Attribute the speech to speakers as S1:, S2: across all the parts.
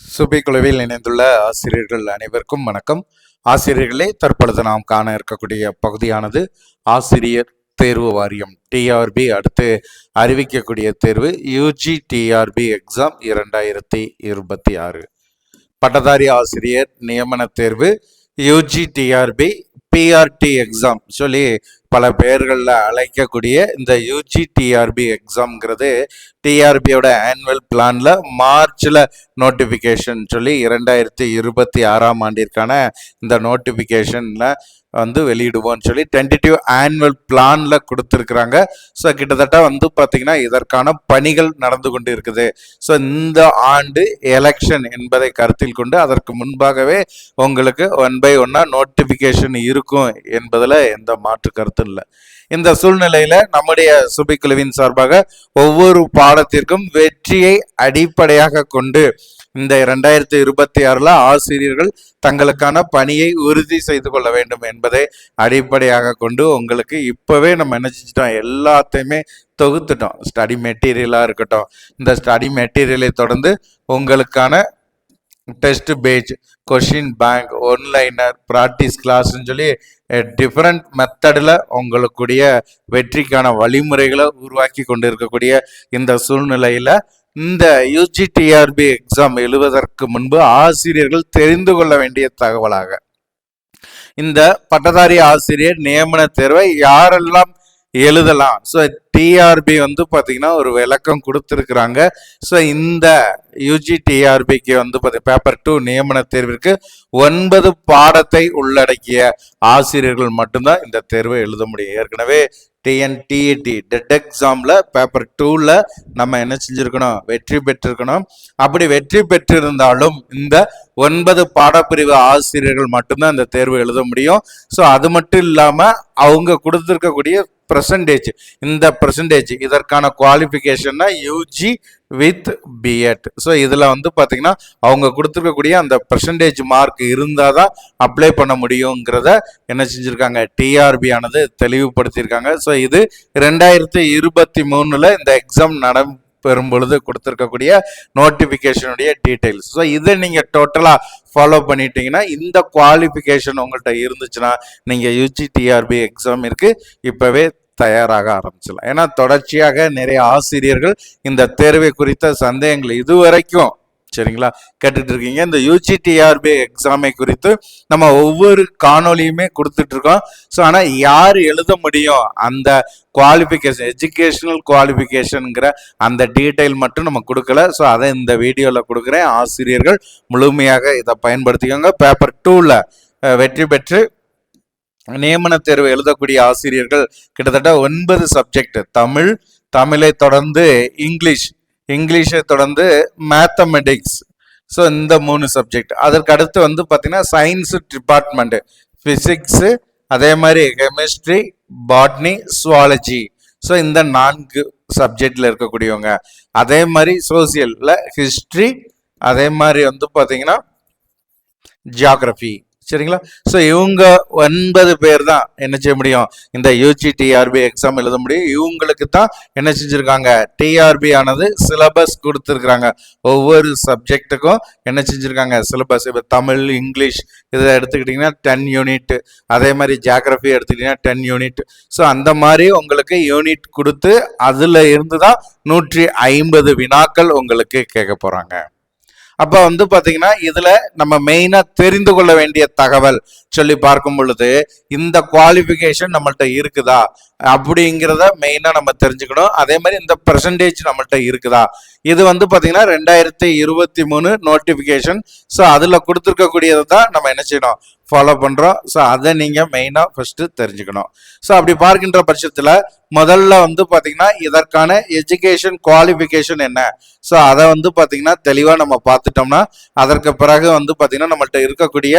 S1: சுபை குழுவில் இணைந்துள்ள ஆசிரியர்கள் அனைவருக்கும் வணக்கம். ஆசிரியர்களே தற்பொழுது நாம் காண இருக்கக்கூடிய பகுதியானது ஆசிரியர் தேர்வு வாரியம் டிஆர்பி. அடுத்து அறிவிக்கக்கூடிய தேர்வு யூஜி டிஆர்பி எக்ஸாம் இரண்டாயிரத்தி இருபத்தி ஆறு. பட்டதாரி ஆசிரியர் நியமன தேர்வு யூஜி டிஆர்பி பிஆர்டி எக்ஸாம் சொல்லி பல பெயர்களில் அழைக்கக்கூடிய இந்த யூஜி டிஆர்பி எக்ஸாம்ங்கிறது டிஆர்பியோட ஆனுவல் பிளான்ல மார்ச்ல நோட்டிஃபிகேஷன் சொல்லி இரண்டாயிரத்தி இருபத்தி ஆறாம் ஆண்டிற்கான இந்த நோட்டிஃபிகேஷனில் வந்து வெளியிடுவோம்னு சொல்லி டென்டேட்டிவ் ஆனுவல் பிளான்ல கொடுத்துருக்குறாங்க. ஸோ கிட்டத்தட்ட வந்து பார்த்தீங்கன்னா இதற்கான பணிகள் நடந்து கொண்டு இருக்குது. ஸோ இந்த ஆண்டு எலெக்ஷன் என்பதை கருத்தில் கொண்டு அதற்கு முன்பாகவே உங்களுக்கு ஒன் பை ஒன்னா நோட்டிஃபிகேஷன் இருக்கும் என்பதில் எந்த மாற்று கருத்தும் இல்லை. இந்த சூழ்நிலையில நம்முடைய சுபிக்குழுவின் சார்பாக ஒவ்வொரு பாடத்திற்கும் வெற்றியை அடிப்படையாக கொண்டு இந்த இரண்டாயிரத்தி இருபத்தி ஆறுல ஆசிரியர்கள் தங்களுக்கான பணியை உறுதி செய்து கொள்ள வேண்டும் என்பதை அடிப்படையாக கொண்டு உங்களுக்கு இப்பவே நம்ம என்ன செஞ்சிட்டோம்? எல்லாத்தையுமே தொகுத்துட்டோம். ஸ்டடி மெட்டீரியலா இருக்கட்டும். இந்த ஸ்டடி மெட்டீரியலை தொடர்ந்து உங்களுக்கான test page question bank one liner practice கிளாஸ்ன்னு சொல்லி டிஃப்ரெண்ட் மெத்தடில் உங்களுக்குடைய வெற்றிக்கான வழிமுறைகளை உருவாக்கி கொண்டு இருக்கக்கூடிய இந்த சூழ்நிலையில் இந்த யூஜிடிஆர்பி எக்ஸாம் எழுவதற்கு முன்பு ஆசிரியர்கள் தெரிந்து கொள்ள வேண்டிய தகவலாக. இந்த பட்டதாரி ஆசிரியர் நியமன தேர்வை யாரெல்லாம் எழுதலாம். ஸோ டிஆர்பி வந்து பார்த்தீங்கன்னா ஒரு விளக்கம் கொடுத்துருக்குறாங்க. ஸோ இந்த யூஜி டிஆர்பிக்கு வந்து பார்த்தி பேப்பர் டூ நியமன தேர்விற்கு ஒன்பது பாடத்தை உள்ளடக்கிய ஆசிரியர்கள் மட்டும்தான் இந்த தேர்வை எழுத முடியும். ஏற்கனவே டிஎன்டிஇடி டெட் எக்ஸாமில் பேப்பர் டூவில் நம்ம என்ன செஞ்சுருக்கணும்? வெற்றி பெற்றிருக்கணும். அப்படி வெற்றி பெற்றிருந்தாலும் இந்த ஒன்பது பாடப்பிரிவு ஆசிரியர்கள் மட்டும்தான் இந்த தேர்வு எழுத முடியும். ஸோ அது மட்டும் இல்லாமல் அவங்க கொடுத்துருக்கக்கூடிய பர்சன்டேஜ் இந்த பர்சன்டேஜ் இதற்கான குவாலிஃபிகேஷன்னா யூஜி வித் பிஎட் ஸோ இதில் வந்து பார்த்தீங்கன்னா அவங்க கொடுத்துருக்கக்கூடிய அந்த பர்சன்டேஜ் மார்க் இருந்தால் தான் அப்ளை பண்ண முடியுங்கிறத என்ன செஞ்சுருக்காங்க? டிஆர்பி ஆனது தெளிவுபடுத்தியிருக்காங்க. ஸோ இது ரெண்டாயிரத்தி இருபத்தி மூணில் இந்த எக்ஸாம் நட பெறும் பொழுது கொடுத்துருக்கக்கூடிய நோட்டிஃபிகேஷனுடைய டீட்டெயில்ஸ் ஸோ இதை நீங்கள் டோட்டலாக ஃபாலோ பண்ணிட்டீங்கன்னா இந்த குவாலிஃபிகேஷன் உங்கள்கிட்ட இருந்துச்சுன்னா நீங்கள் யூஜி டிஆர்பி எக்ஸாம் இப்போவே தயாராக ஆரம்பிச்சிடலாம். ஏன்னா தொடர்ச்சியாக நிறைய ஆசிரியர்கள் இந்த தேர்வை குறித்த சந்தேகங்கள் இதுவரைக்கும் சரிங்களா? கேட்டுட்டு இருக்கீங்க இந்த யூஜிடிஆர்பி எக்ஸாமை குறித்து நம்ம ஒவ்வொரு காணொலியுமே கொடுத்துட்டு இருக்கோம் ஸோ ஆனால் யார் எழுத முடியும்? அந்த குவாலிஃபிகேஷன் எஜுகேஷனல் குவாலிஃபிகேஷனுங்கிற அந்த டீட்டெயில் மட்டும் நம்ம கொடுக்கல. ஸோ அதை இந்த வீடியோவில் கொடுக்குறேன். ஆசிரியர்கள் முழுமையாக இதை பயன்படுத்திக்கோங்க. பேப்பர் டூவில் வெற்றி பெற்று நியமன தேர்வு எழுதக்கூடிய ஆசிரியர்கள் கிட்டத்தட்ட ஒன்பது சப்ஜெக்ட் தமிழ் தமிழை தொடர்ந்து இங்கிலீஷ் இங்கிலீஷை தொடர்ந்து மேத்தமெட்டிக்ஸ் ஸோ இந்த மூணு சப்ஜெக்ட் அதற்கு அடுத்து வந்து பார்த்தீங்கன்னா சயின்ஸ் டிபார்ட்மெண்ட்டு ஃபிசிக்ஸு அதே மாதிரி கெமிஸ்ட்ரி பாட்னி சுவாலஜி ஸோ இந்த நான்கு சப்ஜெக்டில் இருக்கக்கூடியவங்க. அதே மாதிரி சோசியலில் ஹிஸ்ட்ரி அதே மாதிரி வந்து பார்த்தீங்கன்னா ஜியாகிரஃபி சரிங்களா? ஸோ இவங்க ஒன்பது பேர் தான் என்ன செய்ய முடியும்? இந்த யூஜி டிஆர்பி எக்ஸாம் எழுத முடியும். இவங்களுக்கு தான் என்ன செஞ்சுருக்காங்க? டிஆர்பி ஆனது சிலபஸ் கொடுத்துருக்குறாங்க. ஒவ்வொரு சப்ஜெக்ட்டுக்கும் என்ன செஞ்சுருக்காங்க? சிலபஸ் இப்போ தமிழ் இங்கிலீஷ் இதை எடுத்துக்கிட்டிங்கன்னா டென் யூனிட் அதே மாதிரி ஜியாகிரஃபி எடுத்துக்கிட்டிங்கன்னா டென் யூனிட் ஸோ அந்த மாதிரி உங்களுக்கு யூனிட் கொடுத்து அதில் இருந்து தான் நூற்றி ஐம்பது வினாக்கள் உங்களுக்கு கேட்க போகிறாங்க அப்போ வந்து பார்த்தீங்கன்னா இதில் நம்ம மெயினாக தெரிந்து கொள்ள வேண்டிய தகவல் சொல்லி பார்க்கும் பொழுது இந்த குவாலிஃபிகேஷன் நம்மள்ட்ட இருக்குதா? அப்படிங்கிறத மெயினாக நம்ம தெரிஞ்சுக்கணும். அதே மாதிரி இந்த பெர்சன்டேஜ் நம்மள்ட்ட இருக்குதா? இது வந்து பார்த்தீங்கன்னா ரெண்டாயிரத்தி இருபத்தி மூணு நோட்டிஃபிகேஷன் ஸோ அதில் கொடுத்துருக்கக்கூடியது தான் நம்ம என்ன செய்யணும்? ஃபாலோ பண்ணுறோம் ஸோ அதை நீங்கள் மெயினாக ஃபஸ்ட்டு தெரிஞ்சுக்கணும். ஸோ அப்படி பார்க்கின்ற பட்சத்தில் முதல்ல வந்து பார்த்தீங்கன்னா இதற்கான எஜுகேஷன் குவாலிஃபிகேஷன் என்ன? ஸோ அதை வந்து பார்த்தீங்கன்னா தெளிவாக நம்ம பார்த்துட்டோம்னா அதற்கு பிறகு வந்து பார்த்தீங்கன்னா நம்மள்ட்ட இருக்கக்கூடிய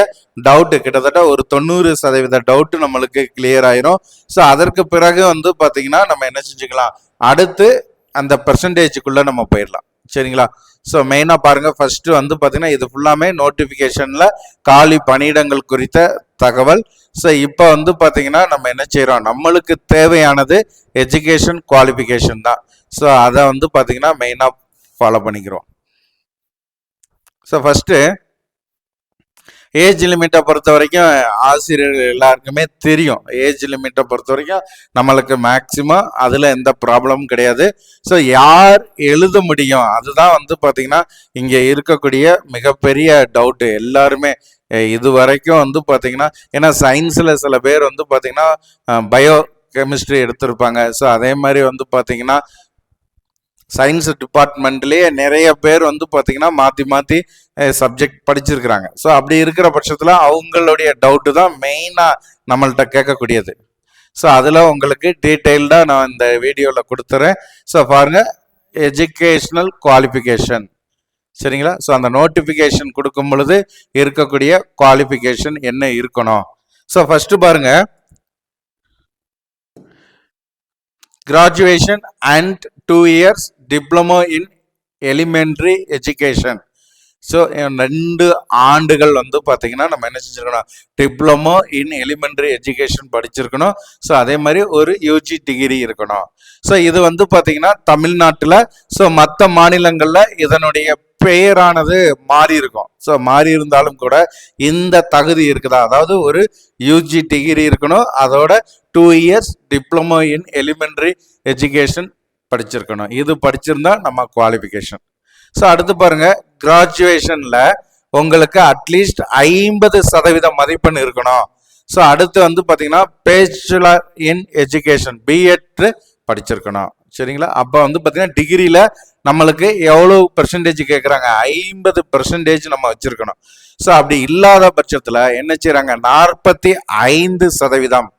S1: டவுட்டு கிட்டத்தட்ட ஒரு தொண்ணூறு சதவீத டவுட்டு நம்மளுக்கு கிளியர் ஆயிரும். ஸோ அதற்கு பிறகு வந்து பார்த்தீங்கன்னா நம்ம என்ன செஞ்சுக்கலாம்? அடுத்து அந்த பெர்சன்டேஜுக்குள்ளே நம்ம போயிடலாம். சரிங்களா? ஸோ மெயினாக பாருங்கள் ஃபஸ்ட்டு வந்து பார்த்தீங்கன்னா இது ஃபுல்லாமே நோட்டிஃபிகேஷனில் காலி பணியிடங்கள் குறித்த தகவல். ஸோ இப்போ வந்து பார்த்தீங்கன்னா நம்ம என்ன செய்கிறோம் நம்மளுக்கு தேவையானது எஜுகேஷன் குவாலிஃபிகேஷன் தான். ஸோ அதை வந்து பார்த்தீங்கன்னா மெயினாக ஃபாலோ பண்ணிக்கிறோம். ஸோ ஃபஸ்ட்டு ஏஜ் லிமிட்டை பொறுத்த வரைக்கும் ஆசிரியர்கள் எல்லாருக்குமே தெரியும். ஏஜ் லிமிட்டை பொறுத்த வரைக்கும் நம்மளுக்கு மேக்சிமம் அதில் எந்த ப்ராப்ளமும் கிடையாது. ஸோ யார் எழுத முடியும்? அதுதான் வந்து பார்த்திங்கன்னா இங்கே இருக்கக்கூடிய மிகப்பெரிய டவுட்டு எல்லாருமே. இது வரைக்கும் வந்து பார்த்திங்கன்னா ஏன்னா சயின்ஸில் சில பேர் வந்து பார்த்திங்கன்னா பயோ கெமிஸ்ட்ரி எடுத்திருப்பாங்க. ஸோ அதே மாதிரி வந்து பார்த்திங்கன்னா சயின்ஸ் டிபார்ட்மெண்ட்லேயே நிறைய பேர் வந்து பார்த்தீங்கன்னா மாற்றி மாற்றி சப்ஜெக்ட் படிச்சிருக்கிறாங்க. ஸோ அப்படி இருக்கிற பட்சத்தில் அவங்களுடைய டவுட்டு தான் மெயினாக நம்மள்கிட்ட கேட்கக்கூடியது. ஸோ அதில் உங்களுக்கு டீட்டெயில்டாக நான் இந்த வீடியோவில் கொடுத்துறேன். ஸோ பாருங்கள் எஜுகேஷ்னல் குவாலிஃபிகேஷன் சரிங்களா? ஸோ அந்த நோட்டிஃபிகேஷன் கொடுக்கும் பொழுது இருக்கக்கூடிய குவாலிஃபிகேஷன் என்ன இருக்கணும்? ஸோ ஃபஸ்ட்டு பாருங்க. Graduation and two years diploma in elementary education so ரெண்டு ஆண்டுகள் வந்து பார்த்தீங்கன்னா நம்ம என்ன செஞ்சுருக்கணும்? டிப்ளமோ இன் எலிமெண்ட்ரி எஜுகேஷன் படிச்சிருக்கணும். ஸோ அதே மாதிரி ஒரு யூஜி டிகிரி இருக்கணும். ஸோ இது வந்து பார்த்தீங்கன்னா தமிழ்நாட்டில் ஸோ மற்ற மாநிலங்களில் இதனுடைய பெயரானது மாறி இருக்கும். ஸோ மாறி இருந்தாலும் கூட இந்த தகுதி இருக்குதா? அதாவது ஒரு யூஜி டிகிரி இருக்கணும். அதோட two years diploma in elementary education படிச்சிருக்கணும். இது படிச்சிருந்தா நம்ம குவாலிஃபிகேஷன் ஸோ அடுத்து பாருங்க கிராஜுவேஷனில் உங்களுக்கு அட்லீஸ்ட் ஐம்பது சதவீத மதிப்பெண் இருக்கணும். ஸோ அடுத்து வந்து பார்த்தீங்கன்னா பேச்சுலர் இன் எஜுகேஷன் பிஎட் படிச்சிருக்கணும். சரிங்களா? அப்போ வந்து பார்த்தீங்கன்னா டிகிரியில் நம்மளுக்கு எவ்வளோ பெர்சன்டேஜ் கேட்குறாங்க ஐம்பது பெர்சன்டேஜ் நம்ம வச்சிருக்கணும். ஸோ அப்படி இல்லாத பட்சத்தில் என்ன செய்கிறாங்க நாற்பத்தி ஐந்து சதவீதம்.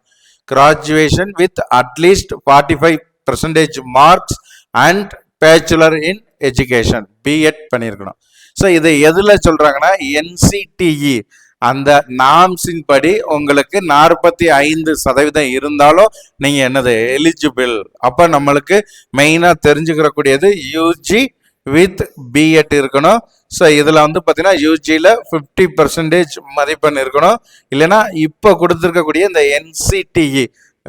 S1: Graduation with at least forty five percentage marks and bachelor in education BEd பண்ணியிருக்கணும். ஸோ இதை எதில் சொல்கிறாங்கன்னா என்சிடிஇ அந்த நாம்ஸின் படி உங்களுக்கு நாற்பத்தி ஐந்து சதவீதம் இருந்தாலும் நீங்கள் என்னது எலிஜிபிள் அப்போ நம்மளுக்கு மெயினாக தெரிஞ்சுக்கிறக்கூடியது யூஜி வித் பிஎட் இருக்கணும். ஸோ இதில் வந்து பார்த்தீங்கன்னா யூஜியில் ஃபிஃப்டி பர்சன்டேஜ் மதிப்பெண் இருக்கணும். இல்லைன்னா இப்போ கொடுத்துருக்கக்கூடிய இந்த என்சிடிஇ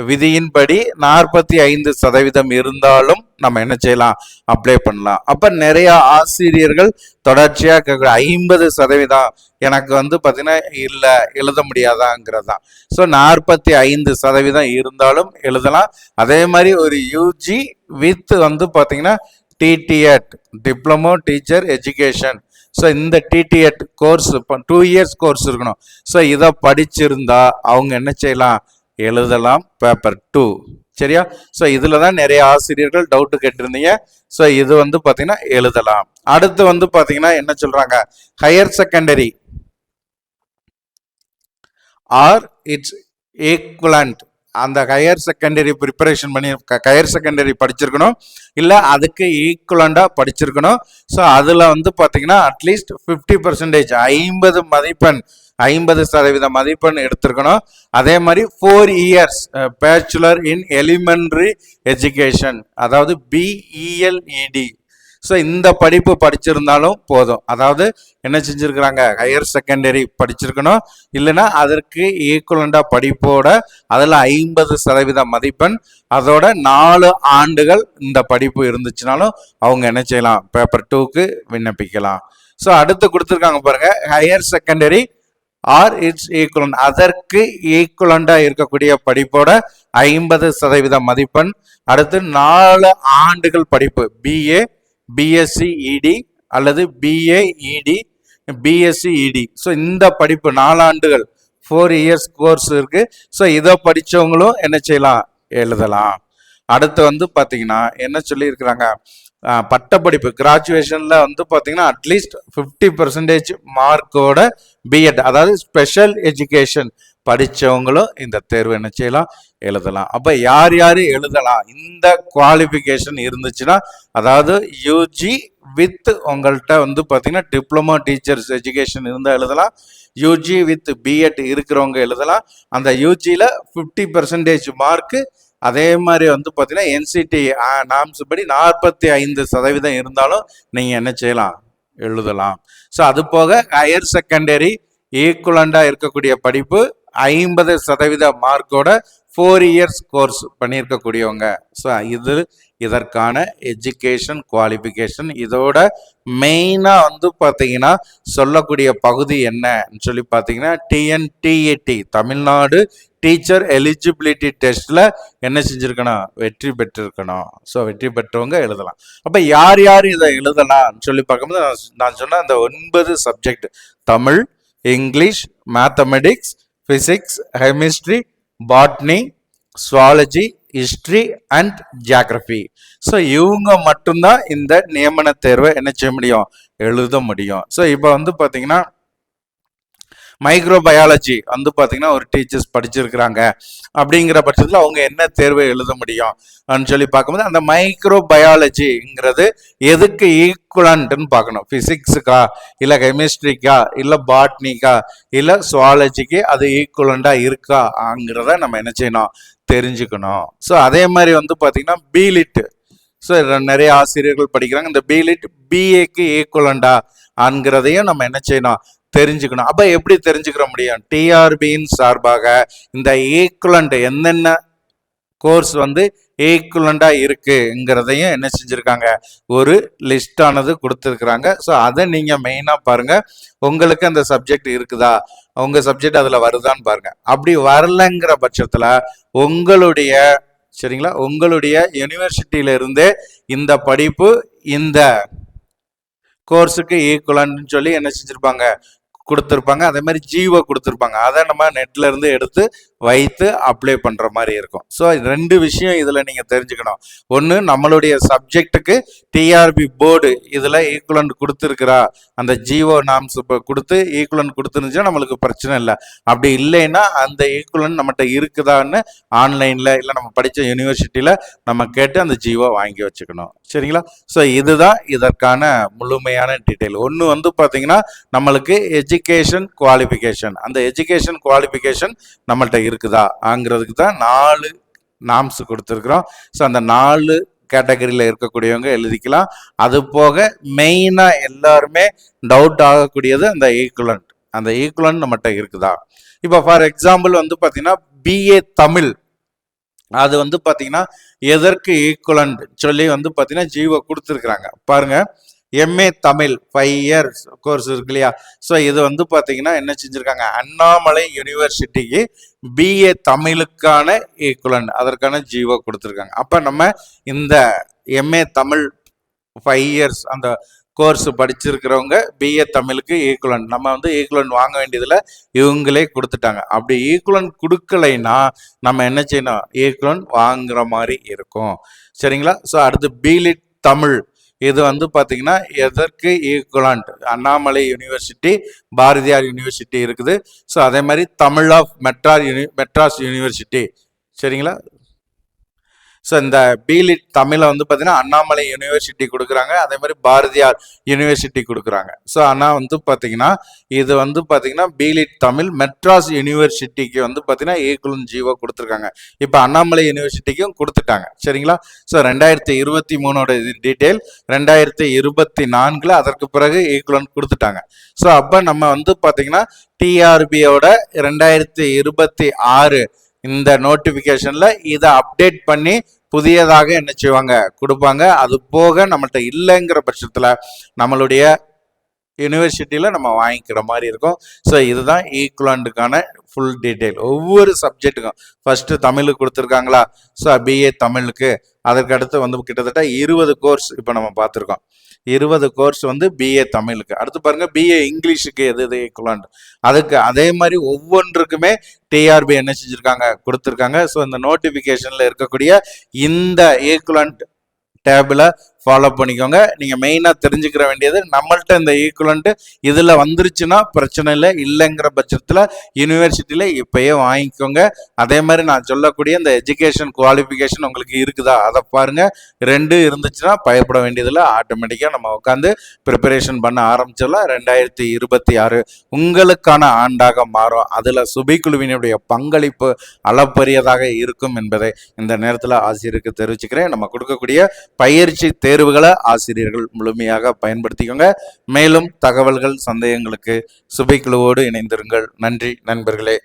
S1: விதியின்படி நாற்பத்தி ஐந்து சதவீதம் இருந்தாலும் நம்ம என்ன செய்யலாம்? அப்ளை பண்ணலாம். அப்போ நிறைய ஆசிரியர்கள் தொடர்ச்சியாக கேட்குற ஐம்பது சதவீதம் எனக்கு வந்து பார்த்தீங்கன்னா இல்லை எழுத முடியாதாங்கிறது தான் ஸோ நாற்பத்தி ஐந்து சதவீதம் இருந்தாலும் எழுதலாம். அதே மாதிரி ஒரு யூஜி வித் வந்து பார்த்தீங்கன்னா DTEd diploma teacher education so இந்த டிடிஎட் கோர்ஸ் இப்போ டூ இயர்ஸ் கோர்ஸ் இருக்கணும். ஸோ இதை படிச்சிருந்தா அவங்க என்ன செய்யலாம்? எழுதலாம் பேப்பர் டூ சரியா? ஸோ இதில் தான் நிறைய ஆசிரியர்கள் டவுட்டு கேட்டிருந்தீங்க. ஸோ இது வந்து பார்த்தீங்கன்னா எழுதலாம். அடுத்து வந்து பார்த்தீங்கன்னா என்ன சொல்கிறாங்க higher secondary or its equivalent அந்த ஹையர் செகண்டரி ப்ரிப்பரேஷன் பண்ணி ஹையர் செகண்டரி படிச்சிருக்கணும். இல்லை அதுக்கு ஈக்குவலண்டாக படிச்சிருக்கணும். ஸோ அதில் வந்து பார்த்தீங்கன்னா அட்லீஸ்ட் ஃபிஃப்டி பர்சன்டேஜ் ஐம்பது மதிப்பெண் ஐம்பது சதவீத மதிப்பெண் எடுத்திருக்கணும். அதே மாதிரி four years bachelor in elementary education அதாவது பிஇஎல்இடி ஸோ இந்த படிப்பு படிச்சிருந்தாலும் போதும். அதாவது என்ன செஞ்சுருக்கிறாங்க? ஹையர் செகண்டரி படிச்சிருக்கணும். இல்லைன்னா அதற்கு ஈக்குவலண்டாக படிப்போட அதில் ஐம்பது சதவீத மதிப்பெண் அதோட நாலு ஆண்டுகள் இந்த படிப்பு இருந்துச்சுனாலும் அவங்க என்ன செய்யலாம்? பேப்பர் டூக்கு விண்ணப்பிக்கலாம். ஸோ அடுத்து கொடுத்துருக்காங்க பாருங்க. Higher secondary or it's equivalent அதற்கு ஈக்குவலண்டாக இருக்கக்கூடிய படிப்போட ஐம்பது சதவீத மதிப்பெண் அடுத்து நாலு ஆண்டுகள் படிப்பு பிஏ பிஎஸ்சி இடி அல்லது பிஏ இடி பிஎஸ்சி இடி ஸோ இந்த படிப்பு நாலாண்டுகள் ஃபோர் இயர்ஸ் கோர்ஸ் இருக்கு. ஸோ இதை படித்தவங்களும் என்ன செய்யலாம்? எழுதலாம். அடுத்து வந்து பார்த்தீங்கன்னா என்ன சொல்லியிருக்கிறாங்க? பட்டப்படிப்பு கிராஜுவேஷனில் வந்து பார்த்தீங்கன்னா அட்லீஸ்ட் ஃபிஃப்டி பர்சன்டேஜ் மார்க்கோட பிஎட் அதாவது ஸ்பெஷல் எஜுகேஷன் படித்தவங்களும் இந்த தேர்வு என்ன செய்யலாம்? எழுதலாம். அப்போ யார் யார் எழுதலாம்? இந்த குவாலிஃபிகேஷன் இருந்துச்சுன்னா அதாவது யூஜி வித் உங்கள்கிட்ட வந்து பார்த்தீங்கன்னா டிப்ளமோ டீச்சர்ஸ் எஜுகேஷன் இருந்தால் எழுதலாம். யூஜி வித் பிஎட் இருக்கிறவங்க எழுதலாம். அந்த யூஜியில் ஃபிஃப்டி பர்சன்டேஜ் மார்க்கு அதே மாதிரி வந்து பார்த்தீங்கன்னா என்சிடி நாம்ஸ் படி நாற்பத்தி ஐந்து சதவீதம் இருந்தாலும் நீங்கள் என்ன செய்யலாம்? எழுதலாம். ஸோ அது போக ஹையர் செகண்டரி ஈக்குவலண்டாக இருக்கக்கூடிய படிப்பு ஐம்பது சதவீத மார்க்கோட ஃபோர் இயர்ஸ் கோர்ஸ் பண்ணியிருக்கக்கூடியவங்க. ஸோ இது இதற்கான எஜுகேஷன் குவாலிஃபிகேஷன் இதோட மெயினாக வந்து பார்த்தீங்கன்னா சொல்லக்கூடிய பகுதி என்னன்னு சொல்லி பார்த்தீங்கன்னா டிஎன்டிஏடி தமிழ்நாடு டீச்சர் எலிஜிபிலிட்டி டெஸ்ட்டில் என்ன செஞ்சுருக்கணும்? வெற்றி பெற்றிருக்கணும். ஸோ வெற்றி பெற்றவங்க எழுதலாம். அப்போ யார் யார் இதை எழுதலாம்னு சொல்லி பார்க்கும்போது நான் நான் சொன்ன அந்த ஒன்பது subject Tamil English mathematics physics chemistry botany zoology history and geography so இவங்க மட்டும்தான் இந்த நியமன தேர்வை என்ன செய்ய முடியும்? எழுத முடியும். ஸோ இப்போ வந்து பார்த்தீங்கன்னா மைக்ரோபயாலஜி வந்து பார்த்தீங்கன்னா ஒரு டீச்சர்ஸ் படிச்சிருக்கிறாங்க. அப்படிங்கிற பட்சத்தில் அவங்க என்ன தேர்வை எழுத முடியும்? அப்படின்னு சொல்லி பார்க்கும்போது அந்த மைக்ரோபயாலஜிங்கிறது எதுக்கு ஈக்குவலன்ட்னு பார்க்கணும். ஃபிசிக்ஸுக்கா இல்லை கெமிஸ்ட்ரிக்கா இல்லை பாட்னிக்கா இல்லை சுவாலஜிக்கு அது ஈக்குவலண்டாக இருக்காங்கிறத நம்ம என்ன செய்யணும்? தெரிஞ்சுக்கணும். ஸோ அதே மாதிரி வந்து பார்த்தீங்கன்னா பீலிட் ஸோ நிறைய ஆசிரியர்கள் படிக்கிறாங்க. இந்த பீலிட் பிஏக்கு ஈக்குவலண்டா ஆன்கிறதையும் நம்ம என்ன செய்யணும்? தெரிஞ்சுக்கணும். அப்ப எப்படி தெரிஞ்சுக்கிற முடியும்? டிஆர்பியின் சார்பாக இந்த ஈக்குவலண்ட் என்னென்ன கோர்ஸ் வந்து ஈக்குவலண்டா இருக்குங்கிறதையும் என்ன செஞ்சிருக்காங்க? ஒரு லிஸ்டானது கொடுத்துருக்குறாங்க. ஸோ அதை நீங்க மெயினா பாருங்க. உங்களுக்கு அந்த சப்ஜெக்ட் இருக்குதா? உங்க சப்ஜெக்ட் அதுல வருதான்னு பாருங்க. அப்படி வரலங்கிற பட்சத்துல உங்களுடைய சரிங்களா? உங்களுடைய யூனிவர்சிட்டியில இருந்தே இந்த படிப்பு இந்த கோர்ஸுக்கு ஈக்குவலன்னு சொல்லி என்ன செஞ்சிருப்பாங்க? கொடுத்துருப்பாங்க. அதே மாதிரி ஜீவோ கொடுத்துருப்பாங்க. அதை நம்ம நெட்ல இருந்து எடுத்து வைத்து அப்ளை பண்ணுற மாதிரி இருக்கும். ஸோ ரெண்டு விஷயம் இதில் நீங்கள் தெரிஞ்சுக்கணும். ஒன்று நம்மளுடைய சப்ஜெக்ட்டுக்கு டிஆர்பி போர்டு இதில் ஈக்குவலண்ட் கொடுத்துருக்குறா. அந்த ஜிஓ நாம்ஸ் இப்போ கொடுத்து ஈக்குவலண்ட் கொடுத்துருந்துச்சுன்னா நம்மளுக்கு பிரச்சனை இல்லை. அப்படி இல்லைன்னா அந்த ஈக்குவலண்ட் நம்மகிட்ட இருக்குதான்னு ஆன்லைனில் இல்லை நம்ம படித்த யூனிவர்சிட்டியில் நம்ம கேட்டு அந்த ஜிஓ வாங்கி வச்சுக்கணும். சரிங்களா? ஸோ இதுதான் இதற்கான முழுமையான டீட்டெயில் ஒன்று வந்து பார்த்தீங்கன்னா நம்மளுக்கு எஜுகேஷன் குவாலிஃபிகேஷன் அந்த எஜுகேஷன் குவாலிஃபிகேஷன் நம்மள்கிட்ட இருக்குதா ஆங்கிறதுக்கு தான் நாலு நாம்ஸ் கொடுத்துருக்குறோம். ஸோ அந்த நாலு கேட்டகரியில் இருக்கக்கூடியவங்க எழுதிக்கலாம். அது போக மெயினாக எல்லாருமே டவுட் ஆகக்கூடியது அந்த ஈக்குவலண்ட் அந்த ஈக்குவலண்ட் நம்மகிட்ட இருக்குதா? இப்போ ஃபார் எக்ஸாம்பிள் வந்து பார்த்தீங்கன்னா பிஏ தமிழ். அது வந்து பார்த்தீங்கன்னா எதற்கு ஈக்குவலண்ட் சொல்லி வந்து பார்த்தீங்கன்னா ஜீவோ கொடுத்துருக்குறாங்க. பாருங்கள் MA Tamil five years course இருக்கு இல்லையா? ஸோ இது வந்து பார்த்தீங்கன்னா என்ன செஞ்சுருக்காங்க? அண்ணாமலை யூனிவர்சிட்டிக்கு பிஏ தமிழுக்கான ஈக்குவலன் அதற்கான ஜீவோ கொடுத்துருக்காங்க. அப்போ நம்ம இந்த எம்ஏ தமிழ் ஃபைவ் இயர்ஸ் அந்த கோர்ஸ் படிச்சிருக்கிறவங்க பிஏ தமிழுக்கு ஈக்குவலன் நம்ம வந்து ஈக்குவலன் வாங்க வேண்டியதில் இவங்களே கொடுத்துட்டாங்க. அப்படி ஈக்குவலன் கொடுக்கலைன்னா நம்ம என்ன செய்யணும்? ஈக்குவலன் வாங்குற மாதிரி இருக்கும். சரிங்களா? ஸோ அடுத்து பிலிட் தமிழ். இது வந்து பார்த்தீங்கன்னா எதற்கு equivalent Annamalai university Bharathiar university இருக்குது. ஸோ அதே மாதிரி Tamil of Madras uni Madras university. சரிங்களா? ஸோ இந்த பிலிட் தமிழை வந்து பார்த்தீங்கன்னா அண்ணாமலை யூனிவர்சிட்டி கொடுக்குறாங்க. அதே மாதிரி பாரதியார் யூனிவர்சிட்டி கொடுக்குறாங்க. ஸோ ஆனால் வந்து பார்த்தீங்கன்னா இது வந்து பார்த்தீங்கன்னா பிலிட் தமிழ் மெட்ராஸ் யூனிவர்சிட்டிக்கு வந்து பார்த்தீங்கன்னா ஏகுலும் ஜீவோ கொடுத்துருக்காங்க. இப்போ அண்ணாமலை யூனிவர்சிட்டிக்கும் கொடுத்துட்டாங்க. சரிங்களா? ஸோ ரெண்டாயிரத்தி இருபத்தி மூணோட டீட்டெயில் ரெண்டாயிரத்தி இருபத்தி நான்கில் அதற்கு பிறகு ஈக்குவலன் கொடுத்துட்டாங்க. ஸோ அப்போ நம்ம வந்து பார்த்தீங்கன்னா டிஆர்பியோட ரெண்டாயிரத்தி இருபத்தி ஆறு இந்த நோட்டிஃபிகேஷனில் இதை அப்டேட் பண்ணி புதியதாக என்ன செய்வாங்க? கொடுப்பாங்க. அது போக நம்மள்ட்ட இல்லைங்கிற பட்சத்தில் நம்மளுடைய யூனிவர்சிட்டியில் நம்ம வாங்கிக்கிற மாதிரி இருக்கும். ஸோ இதுதான் ஈக்குவலண்ட்டுக்கான ஃபுல் டீட்டெயில் ஒவ்வொரு சப்ஜெக்ட்டுக்கும் ஃபஸ்ட்டு தமிழுக்கு கொடுத்துருக்காங்களா? ஸோ பிஏ தமிழுக்கு. அதற்கு அடுத்து வந்து கிட்டத்தட்ட இருபது கோர்ஸ் இப்போ நம்ம பார்த்துருக்கோம். இருபது கோர்ஸ் வந்து பிஏ தமிழுக்கு. அடுத்து பாருங்க பிஏ இங்கிலீஷுக்கு எது எது ஈக்குவலண்ட் அதுக்கு அதே மாதிரி ஒவ்வொன்றுக்குமே டிஆர்பி என்ன செஞ்சுருக்காங்க? கொடுத்துருக்காங்க. ஸோ இந்த நோட்டிஃபிகேஷனில் இருக்கக்கூடிய இந்த ஈக்குவலண்ட் டேபில் ஃபாலோ பண்ணிக்கோங்க. நீங்கள் மெயினாக தெரிஞ்சுக்கிற வேண்டியது நம்மள்ட்ட இந்த ஈக்குவலண்ட்டு இதில் வந்துருச்சுன்னா பிரச்சனை இல்லை. இல்லைங்கிற பட்சத்தில் யூனிவர்சிட்டியில் இப்போயே வாங்கிக்கோங்க. அதே மாதிரி நான் சொல்லக்கூடிய இந்த எஜுகேஷன் குவாலிஃபிகேஷன் உங்களுக்கு இருக்குதா? அதை பாருங்கள் ரெண்டு இருந்துச்சுன்னா பயப்பட வேண்டியதில் ஆட்டோமேட்டிக்காக நம்ம உட்காந்து ப்ரிப்பரேஷன் பண்ண ஆரம்பிச்சிடலாம். ரெண்டாயிரத்தி இருபத்தி ஆறு உங்களுக்கான ஆண்டாக மாறும். அதில் சுபிக்குழுவினுடைய பங்களிப்பு அளப்பரியதாக இருக்கும் என்பதை இந்த நேரத்தில் ஆசிரியருக்கு தெரிவிச்சுக்கிறேன். நம்ம கொடுக்கக்கூடிய பயிற்சி தேர்வு தேர்வுகளை ஆசிரியர்கள் முழுமையாக பயன்படுத்திக்கோங்க. மேலும் தகவல்கள் சந்தேகங்களுக்கு சுபைக்குழுவோடு இணைந்திருங்கள். நன்றி நண்பர்களே.